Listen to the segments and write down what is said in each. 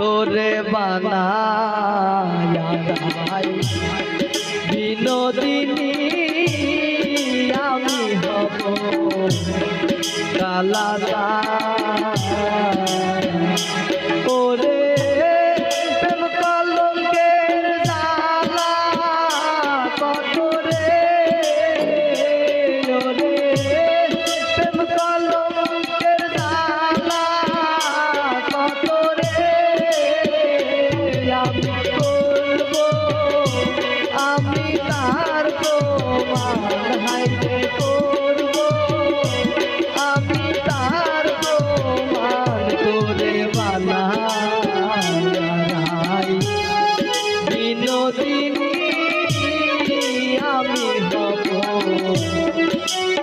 তোরে বানায় বিনোদিনী আমি হব। কালা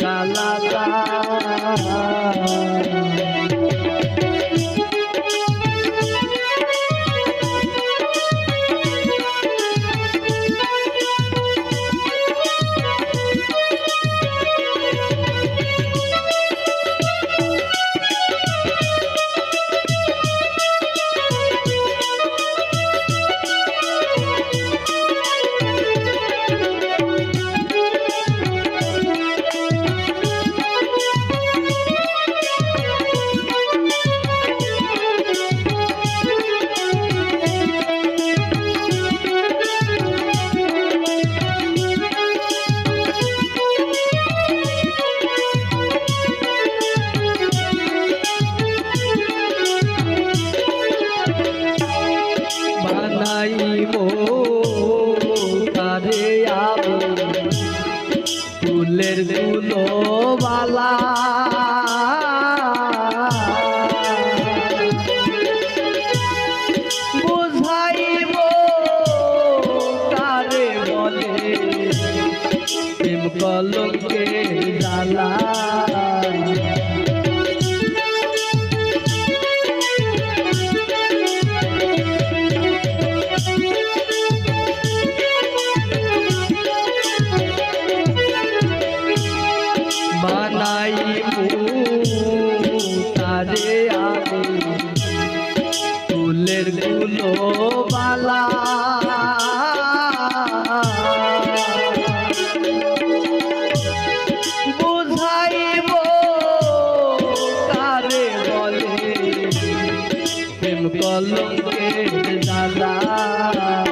la la la কলকে জ্বালা বানাই তারে আমি তুলেরগুলো বালা। દાદા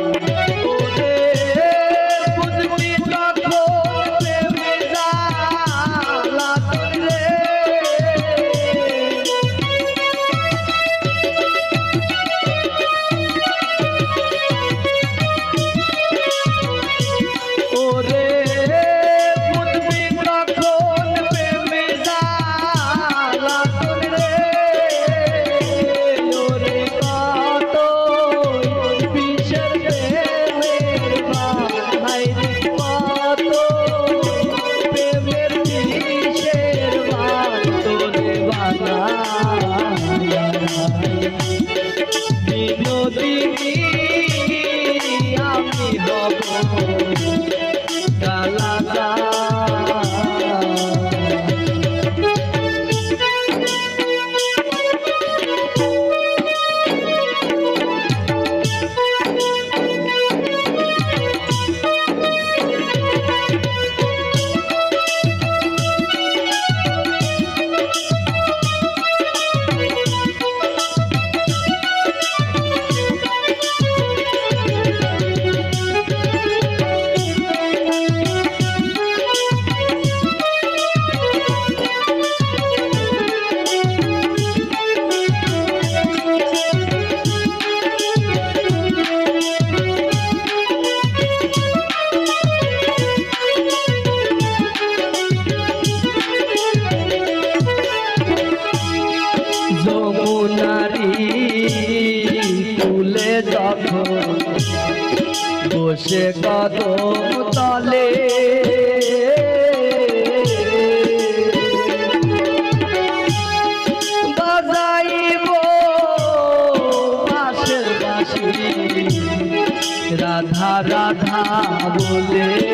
বিনোদিনী বসে কদম তলে। বাজাইব বাসের বাসি। রাধা রাধা বলে।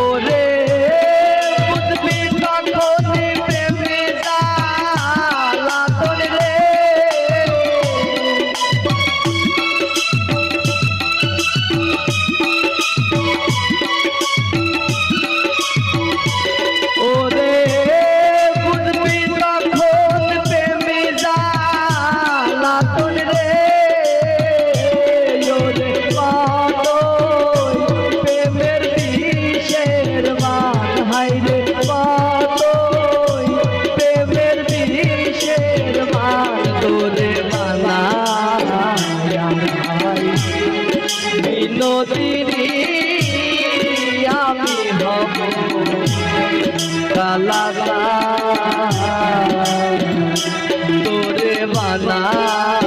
દેવાના